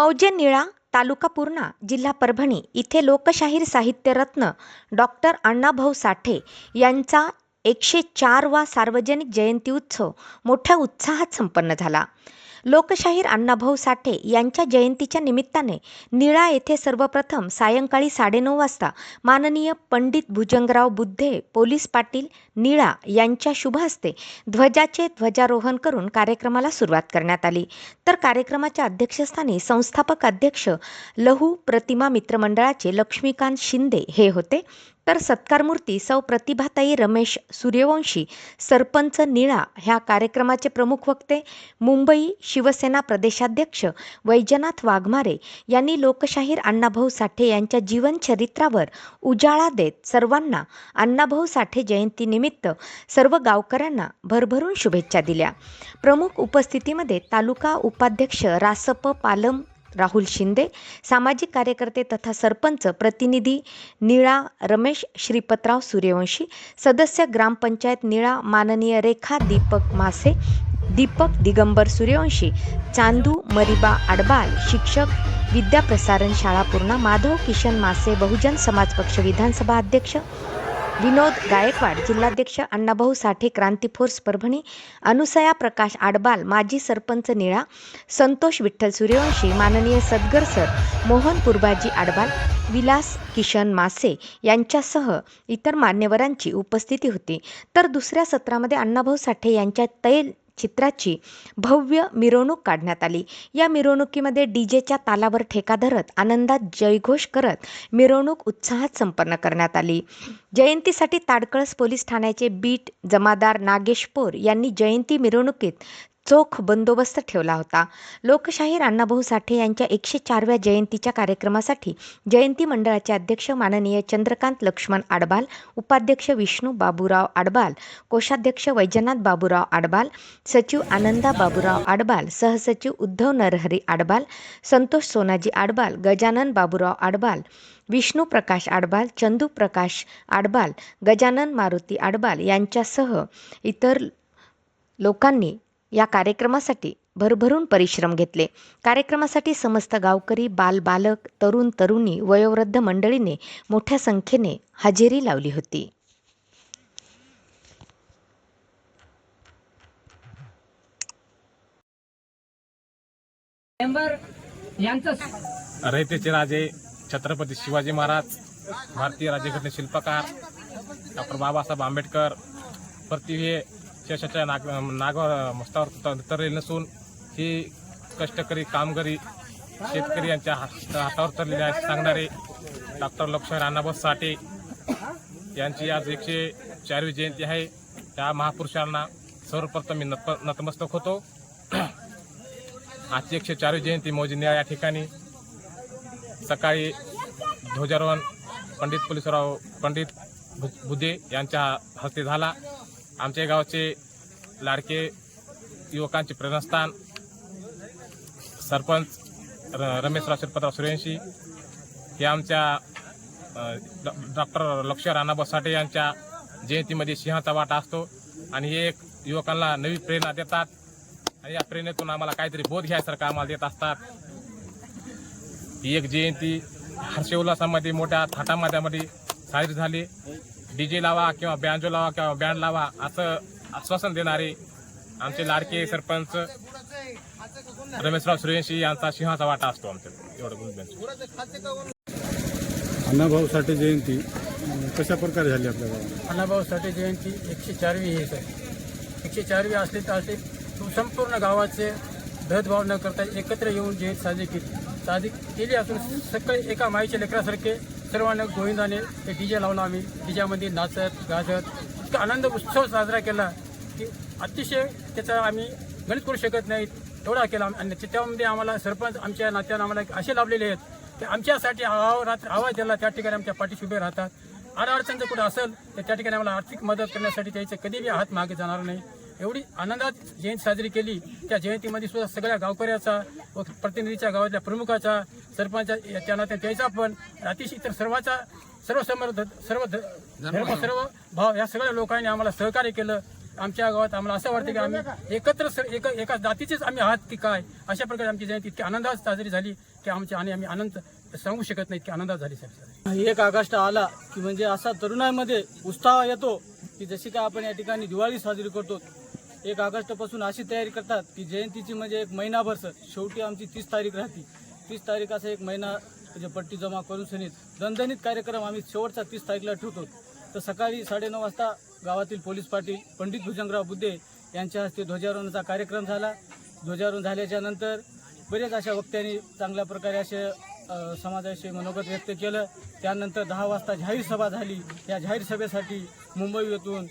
मौजे निळा तालुका पूर्णा जिल्हा परभणी इथे लोकशाहीर साहित्यरत्न डॉक्टर अण्णाभाऊ साठे यांचा एकशे चारवा सार्वजनिक जयंती उत्सव मोठ्या उत्साहात संपन्न झाला. लोकशाहीर अण्णाभाऊ साठे यांच्या जयंतीच्या निमित्ताने निळा येथे सर्वप्रथम सायंकाळी साडेनऊ वाजता माननीय पंडित भुजंगराव बुद्धे पोलीस पाटील निळा यांच्या शुभ हस्ते ध्वजाचे ध्वजारोहण करून कार्यक्रमाला सुरुवात करण्यात आली. तर कार्यक्रमाच्या अध्यक्षस्थानी संस्थापक अध्यक्ष लहू प्रतिमा मित्रमंडळाचे लक्ष्मीकांत शिंदे हे होते. तर सत्कारमूर्ती सौ प्रतिभाताई रमेश सूर्यवंशी सरपंच निळा ह्या कार्यक्रमाचे प्रमुख वक्ते मुंबई शिवसेना प्रदेशाध्यक्ष वैजनाथ वाघमारे यांनी लोकशाहीर अण्णाभाऊ साठे यांच्या जीवनचरित्रावर उजाळा देत सर्वांना अण्णाभाऊ साठे जयंतीनिमित्त सर्व गावकऱ्यांना भरभरून शुभेच्छा दिल्या. प्रमुख उपस्थितीमध्ये तालुका उपाध्यक्ष रासप पालम राहुल शिंदे सामाजिक कार्यकर्ते तथा सरपंच प्रतिनिधी निळा रमेश श्रीपतराव सूर्यवंशी सदस्य ग्रामपंचायत निळा माननीय रेखा दीपक मासे दीपक दिगंबर सूर्यवंशी चांदू मरिबा आडबाल शिक्षक विद्याप्रसारण शाळा पूर्णा माधव किशन मासे बहुजन समाज पक्ष विधानसभा अध्यक्ष विनोद गायकवाड जिल्हाध्यक्ष अण्णाभाऊ साठे क्रांती फोर्स परभणी अनुसया प्रकाश आडबाल माजी सरपंच निळा संतोष विठ्ठल सूर्यवंशी माननीय सदगर सर मोहन पुरबाजी आडबाल विलास किशन मासे यांच्यासह इतर मान्यवरांची उपस्थिती होती. तर दुसऱ्या सत्रामध्ये अण्णाभाऊ साठे यांच्या तैल चित्राची भव्य मिरवणूक काढण्यात आली. या मिरवणुकीमध्ये डीजेच्या तालावर ठेका धरत आनंदात जयघोष करत मिरवणूक उत्साहात संपन्न करण्यात आली. जयंतीसाठी ताडकळस पोलीस ठाण्याचे बीट जमादार नागेश पोर यांनी जयंती मिरवणुकीत चोख बंदोबस्त ठेवला होता. लोकशाहीर अण्णाभाऊ साठे यांच्या एकशे चारव्या जयंतीच्या कार्यक्रमासाठी जयंती मंडळाचे अध्यक्ष माननीय चंद्रकांत लक्ष्मण आडबाल उपाध्यक्ष विष्णू बाबूराव आडबाल कोषाध्यक्ष वैजनाथ बाबूराव आडबाल सचिव आनंदा बाबूराव आडबाल सहसचिव उद्धव नरहरी आडबाल संतोष सोनाजी आडबाल गजानन बाबूराव आडबाल विष्णू प्रकाश आडबाल चंदू प्रकाश आडबाल गजानन मारुती आडबाल यांच्यासह इतर लोकांनी या कार्यक्रमासाठी भरभरून परिश्रम घेतले. कार्यक्रमासाठी समस्त गावकरी बाल बालक तरुण तरुणी वयोवृद्ध मंडळीने मोठ्या संख्येने हजेरी लावली होती. मेंबर यांचं रयतेचे राजे छत्रपती शिवाजी महाराज भारतीय राज्यघटने शिल्पकार डॉक्टर बाबासाहेब आंबेडकर पृथ्वी शेषाच्या नाग नागावर मस्तावर तरलेली नसून ही कष्टकरी कामगारी शेतकरी यांच्या हातावर तरलेले आहे सांगणारे डॉक्टर लक्ष्मण अण्णाभाऊ साठे यांची आज एकशे चारवी जयंती आहे. त्या महापुरुषांना सर्वप्रथम मी नत नतमस्तक होतो. आजची एकशे चारवी जयंती मौजिनिया या ठिकाणी सकाळी ध्वजारोहण पंडित पोलीसराव पंडित भु- यांच्या हस्ते झाला. आमच्या गावचे लाडके युवकांचे प्रेरणास्थान सरपंच र रमेशराव शिरपतराव सूर्यवंशी हे आमच्या डॉक्टर लक्ष राणाबा साठे यांच्या जयंतीमध्ये सिंहाचा वाटा असतो. आणि हे एक युवकांना नवी प्रेरणा देतात. आणि या प्रेरणेतून आम्हाला काहीतरी बोध घ्यायसारखं आम्हाला देत असतात. ही एक जयंती हर्षोल्लासामध्ये मोठ्या थाटामाद्यामध्ये साजरी झाली. डीजे लावा किंवा बँजो लावा किंवा बँड लावा असं आश्वासन देणारे आमचे लाडके सरपंच रमेशराव सूर्यवंशी यांचा सिंहाचा वाटा असतो आमच्या. एवढं अण्णाभाऊ साठे जयंती कशा प्रकारे झाली आपल्या गावात अण्णाभाऊ साठे जयंती एकशे चारवी ही सर. एकशे चारवी असली तर असे संपूर्ण गावाचे भेदभाव न करता एकत्र येऊन जयंती साजरी केली. साजरी केली असून सकाळी एका माईच्या लेकरासारखे सर्वांना गोविंदाने ते डी जे लावला आम्ही. डीजेमध्ये नाचत गाजत इतका आनंद उत्सव साजरा केला की अतिशय त्याचा आम्ही गणित करू शकत नाही एवढा केला. आणि त्याच्यामध्ये आम्हाला सरपंच आमच्या नात्यानं आम्हाला असे लाभलेले आहेत की आमच्यासाठी आव रात्र आवाज दिला. त्या ठिकाणी आमच्या पाठीशी उभे राहतात. अडचण जर कुठं असेल तर त्या ठिकाणी आम्हाला आर्थिक मदत करण्यासाठी त्याचे कधीही हात मागे जाणार नाही. एवढी आनंदात जयंती साजरी केली. त्या जयंतीमध्ये सुद्धा सगळ्या गावकऱ्याचा व प्रतिनिधीच्या गावातल्या प्रमुखाचा सरपंचा त्या नात्याने त्याचा पण अतिशय इतर सर्वाचा सर्व समर्थ सर्व धर्म सर्व भाव या सगळ्या लोकांनी आम्हाला सहकार्य केलं. आमच्या गावात आम्हाला असं वाटतं की आम्ही एकत्र एका एका जातीचेच आम्ही आहात की काय? अशा प्रकारे आमची जयंती इतकी आनंदात साजरी झाली की आमचे आणि आम्ही आनंद सांगू शकत नाहीत की आनंदात झाली साहेब एक ऑगस्ट आला की म्हणजे असा तरुणांमध्ये उत्साह येतो की जशी काय आपण या ठिकाणी दिवाळी साजरी करतो. एक ऑगस्टपासून अशी तयारी करतात की जयंतीची म्हणजे एक महिनाभर सर. शेवटी आमची तीस तारीख राहते. तीस तारीख असा एक महिना म्हणजे पट्टी जमा करून सनीत दणदणीत कार्यक्रम आम्ही शेवटचा तीस तारीखला ठेवतो. तर सकाळी साडेनऊ वाजता गावातील पोलीस पाटील पंडित भुजंगराव बुद्धे यांच्या हस्ते ध्वजारोहणाचा कार्यक्रम झाला. ध्वजारोहण झाल्याच्यानंतर बरेच अशा वक्त्यांनी चांगल्या प्रकारे असे अ, समाजाविषयी मनोगत व्यक्त केलं. त्यानंतर दहा वाजता जाहीर सभा झाली. या जाहीर सभेसाठी मुंबई येथून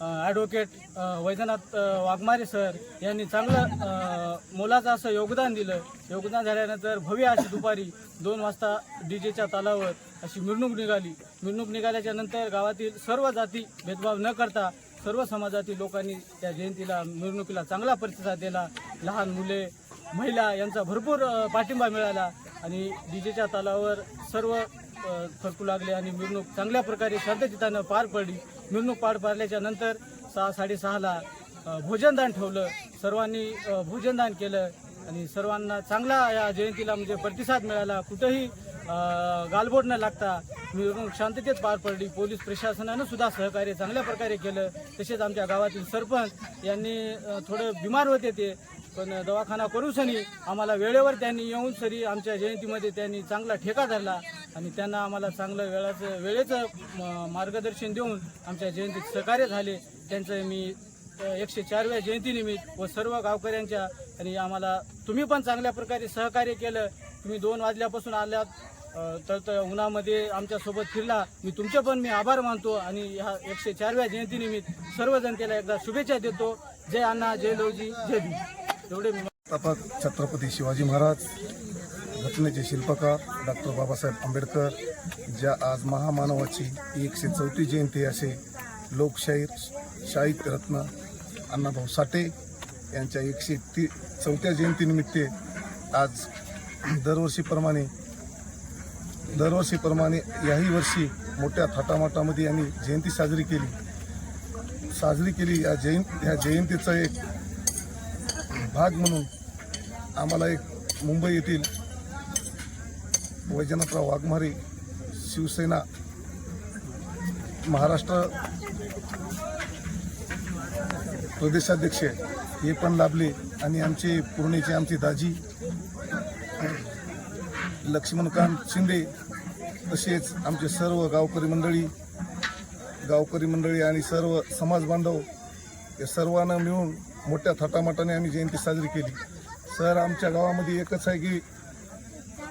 ॲडव्होकेट वैद्यनाथ वाघमारे सर यांनी चांगलं मोलाचं असं योगदान दिलं. योगदान झाल्यानंतर भव्य अशी दुपारी दोन वाजता डी जेच्या तालावर अशी मिरवणूक निघाली. मिरवणूक निघाल्याच्या नंतर गावातील सर्व जाती भेदभाव न करता सर्व समाजातील लोकांनी त्या जयंतीला मिरवणुकीला चांगला प्रतिसाद दिला. लहान मुले महिला यांचा भरपूर पाठिंबा मिळाला आणि डीजेच्या तालावर सर्व थरकू फरकू लागले आणि मिरवणूक चांगल्या प्रकारे शांतचितानं पार पडली. मिरवणूक पार पाडल्याच्या नंतर सहा साडेसहाला भोजनदान ठेवलं. सर्वांनी भोजनदान केलं आणि सर्वांना चांगला या जयंतीला म्हणजे प्रतिसाद मिळाला. कुठंही गालबोट न लागता मिरवणूक शांततेत पार पडली. पोलीस प्रशासनानं सुद्धा सहकार्य चांगल्या प्रकारे केलं. तसेच आमच्या गावातील सरपंच यांनी थोडं बिमार होते ते. पण दवाखाना करूसनी आम्हाला वेळेवर त्यांनी येऊन सरी आमच्या जयंतीमध्ये त्यांनी चांगला ठेका धरला आणि त्यांना आम्हाला चांगलं वेळाचं वेळेचं म- मार्गदर्शन देऊन आमच्या जयंतीत सहकार्य झाले. त्यांचं मी एकशे चारव्या जयंतीनिमित्त व सर्व गावकऱ्यांच्या आणि आम्हाला तुम्ही पण चांगल्या प्रकारे सहकार्य केलं. तुम्ही दोन वाजल्यापासून आल्यात तर तर उन्हामध्ये आमच्यासोबत फिरला. मी तुमचे पण मी आभार मानतो आणि ह्या एकशे चारव्या जयंतीनिमित्त सर्व जनतेला एकदा शुभेच्छा देतो. जय अण्णा जय लवजी जय भीम. एवढे छत्रपती शिवाजी महाराज घटनेचे शिल्पकार डॉक्टर बाबासाहेब आंबेडकर ज्या आज महामानवाची एकशे चौथी जयंती असे लोकशाहीर साहित्यरत्न रत्न अण्णाभाऊ साठे यांच्या एकशे ती चौथ्या जयंतीनिमित्त आज दरवर्षीप्रमाणे दरवर्षीप्रमाणे याही वर्षी मोठ्या थाटामाटामध्ये यांनी जयंती साजरी केली. साजरी केली या जयंत या जयंतीचा एक भाग म्हणून आम्हाला एक मुंबई येथील वैजनाथराव वाघमारे शिवसेना महाराष्ट्र प्रदेशाध्यक्ष हे पण लाभले आणि आमचे पूर्णेचे आमचे दाजी लक्ष्मणकांत शिंदे तसेच आमचे सर्व गावकरी मंडळी गावकरी मंडळी आणि सर्व समाज बांधव या सर्वांना मिळून मोठ्या थाटामाटाने आम्ही जयंती साजरी केली. सर आमच्या गावामध्ये एकच आहे की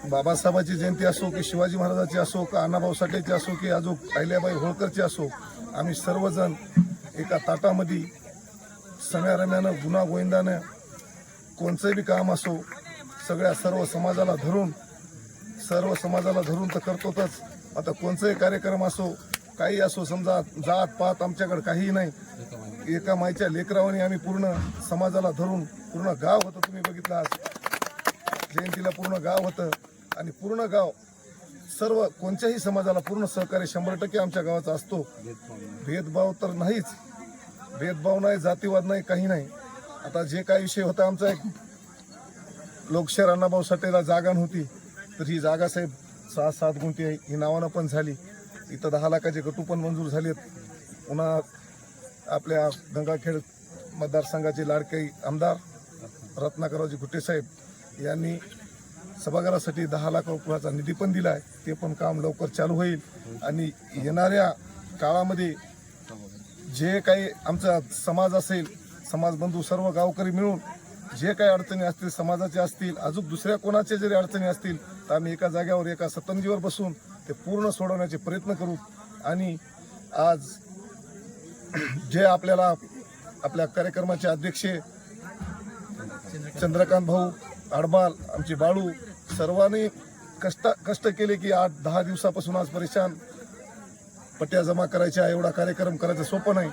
बाबासाहेबाची जयंती असो की शिवाजी महाराजाची असो का अण्णाभाऊ साठेची असो की अजून अहिल्याबाई होळकरची असो आम्ही सर्वजण एका ताटामध्ये सम्यारम्यानं गुन्हा गोविंदानं कोणचंही बी काम असो सगळ्या सर्व समाजाला धरून सर्व समाजाला धरून तर करतोच आता कोणचाही कार्यक्रम असो काही असो समजा जात पात आमच्याकडे काहीही नाही. एका माईच्या लेकरावानी आम्ही पूर्ण समाजाला धरून पूर्ण गाव होतं तुम्ही बघितलं आज. जयंतीला पूर्ण गाव होतं आणि पूर्ण गाव सर्व कोणत्याही समाजाला पूर्ण सहकार्य शंभर टक्के आमच्या गावाचा असतो. भेदभाव तर नाहीच. भेदभाव नाही जातीवाद नाही काही नाही. आता जे काही विषय होता आमचा एक लोकशाहीर अण्णाभाऊ साठेला जागा नव्हती तर ही जागा साहेब सहा सात गुंती आहे ही नावानं पण झाली. इथं दहा लाखाचे गटू पण मंजूर झालेत. पुन्हा आपल्या गंगाखेड मतदारसंघाचे लाडके आमदार रत्नाकररावजी गुट्टेसाहेब यांनी सभागारासाठी दहा लाख रुपयाचा निधी पण दिला आहे. ते पण काम लवकर चालू होईल. आणि येणाऱ्या काळामध्ये जे काही आमचा समाज असेल समाजबंधू सर्व गावकरी मिळून जे काही अडचणी असतील समाजाचे असतील अजून दुसऱ्या कोणाचे जरी अडचणी असतील तर आम्ही एका जाग्यावर एका सतंजीवर बसून ते पूर्ण सोडवण्याचे प्रयत्न करू. आणि आज जे आपल्याला आपल्या कार्यक्रमाचे अध्यक्ष चंद्रकांत भाऊ आडबाल आमचे बाळू सर्वांनी कष्ट कष्ट केले की आठ दहा दिवसापासून आज परेशान. पट्ट्या जमा करायच्या एवढा कार्यक्रम करायचं सोपं नाही.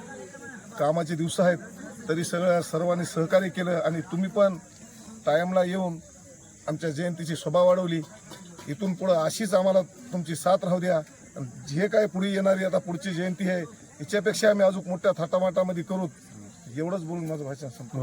कामाचे दिवस आहेत तरी सगळ्या सर्वांनी सहकार्य केलं आणि तुम्ही पण टायमला येऊन आमच्या जयंतीची शोभा वाढवली. इथून पुढं अशीच आम्हाला तुमची साथ राहू द्या. जे काय पुढे येणारी आता पुढची जयंती आहे याच्यापेक्षा आम्ही अजून मोठ्या थाटामाटामध्ये करू. एवढंच बोलून माझं भाषण संपलं.